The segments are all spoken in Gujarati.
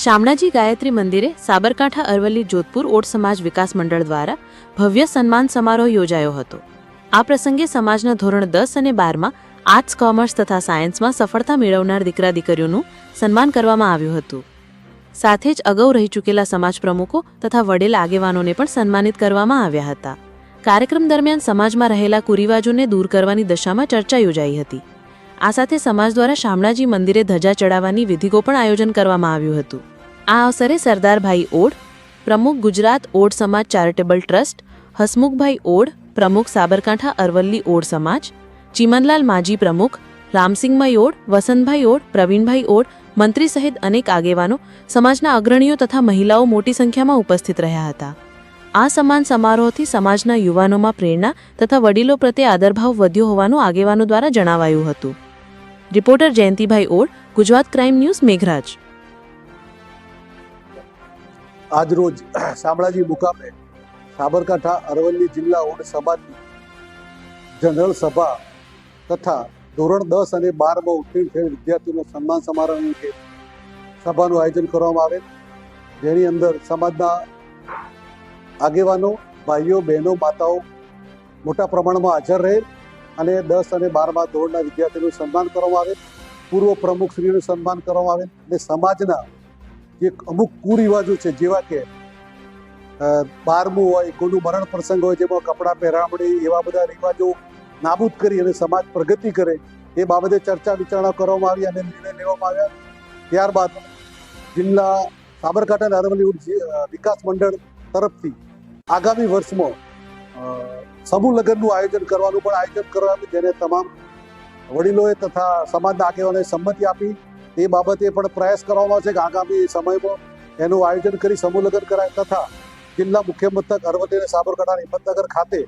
શામળાજી ગાયત્રી મંદિરે સાબરકાંઠા અરવલ્લી જોધપુર ઓટ સમાજ વિકાસ મંડળ દ્વારા ભવ્ય સન્માન સમારોહ યોજાયો હતો. આ પ્રસંગે સમાજના ધોરણ દસ અને બારમાં આર્ટ્સ, કોમર્સ તથા સાયન્સમાં સફળતા મેળવનાર દીકરા દીકરીઓનું સન્માન કરવામાં આવ્યું હતું. સાથે જ અગાઉ રહી ચૂકેલા સમાજ પ્રમુખો તથા વડેલ આગેવાનોને પણ સન્માનિત કરવામાં આવ્યા હતા. કાર્યક્રમ દરમિયાન સમાજમાં રહેલા કુરિવાજોને દૂર કરવાની દશામાં ચર્ચા યોજાઈ હતી. આ સાથે સમાજ દ્વારા શામળાજી મંદિરે ધજા ચડાવવાની વિધિકો પણ આયોજન કરવામાં આવ્યું હતું. આ અવસરે સરદારભાઈ ઓડ, પ્રમુખ ગુજરાત ઓડ સમાજ ચેરિટેબલ ટ્રસ્ટ, હસમુખભાઈ ઓડ, પ્રમુખ સાબરકાંઠા અરવલ્લી ઓડ સમાજ, ચીમનલાલ માજી પ્રમુખ, રામસિંહભાઈ ઓડ, વસંતભાઈ ઓડ, પ્રવીણભાઈ ઓડ, મંત્રી સહિત અનેક આગેવાનો સમાજના અગ્રણીઓ તથા મહિલાઓ મોટી સંખ્યામાં ઉપસ્થિત રહ્યા હતા. આ સમાન સમારોહથી સમાજના યુવાનોમાં પ્રેરણા તથા વડીલો પ્રત્યે આદરભાવ વધ્યો હોવાનું આગેવાનો દ્વારા જણાવાયું હતું. Reporter Jayantibhai Od, Gujarat crime news Megharaj. આજરોજ શામળાજી મુકામે સાબરકાંઠા, અરવલ્લી જિલ્લા ઓડ સમાજની જનરલ સભા તથા ધોરણ દસ અને બારમાં ઉત્તીર્ણ થયેલ વિદ્યાર્થીઓનો સન્માન સમારોહ અંગે સભાનું આયોજન કરવામાં આવેલ. જેની અંદર સમાજના આગેવાનો, ભાઈઓ, બહેનો, માતાઓ મોટા પ્રમાણમાં હાજર રહેલ અને દસ અને બારમા ધોરણના વિદ્યાર્થીઓનું સન્માન કરવામાં આવેલ. પૂર્વ પ્રમુખશ્રીનું સન્માન કરવામાં આવેલ અને સમાજના જે અમુક કુરિવાજો છે જેવા કે બારમું હોય કોઈનું મરણ પ્રસંગ હોય જેમાં કપડાં પહેરામણી એવા બધા રિવાજો નાબૂદ કરી અને સમાજ પ્રગતિ કરે એ બાબતે ચર્ચા વિચારણા કરવામાં આવી અને નિર્ણય લેવામાં આવ્યા. ત્યારબાદ જિલ્લા સાબરકાંઠા અ, વિકાસ મંડળ તરફથી આગામી વર્ષમાં સમૂહ લગ્નનું આયોજન કરવાનું પણ આયોજન કરવામાં જેને તમામ વડીલોએ તથા સમાજના આગેવાનોએ સંમતિ આપી. એ બાબતે પણ પ્રયાસ કરવામાં છે કે આગામી સમયમાં એનું આયોજન કરી સમૂહ કરાય તથા જિલ્લા મુખ્ય મથક અરવલ્લી અને સાબરકાંઠા હિંમતનગર ખાતે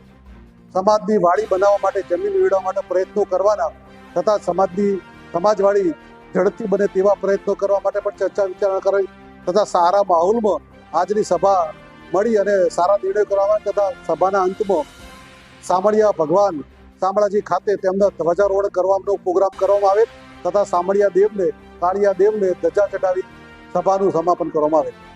સમાજની વાડી બનાવવા માટે જમીન મેળવવા માટે પ્રયત્નો કરવાના તથા સમાજની સમાજવાડી ઝડપથી બને તેવા પ્રયત્નો કરવા માટે પણ ચર્ચા વિચારણા કરાવી તથા સારા માહોલમાં આજની સભા મળી અને સારા નિર્ણયો કરવામાં તથા સભાના અંતમાં સામળિયા ભગવાન શામળાજી ખાતે તેમના ધ્વજારોહણ કરવાનો પ્રોગ્રામ કરવામાં આવે તથા સામળિયા દેવને કાળિયા દેવને ધજા ચડાવી સભાનું સમાપન કરવામાં આવે.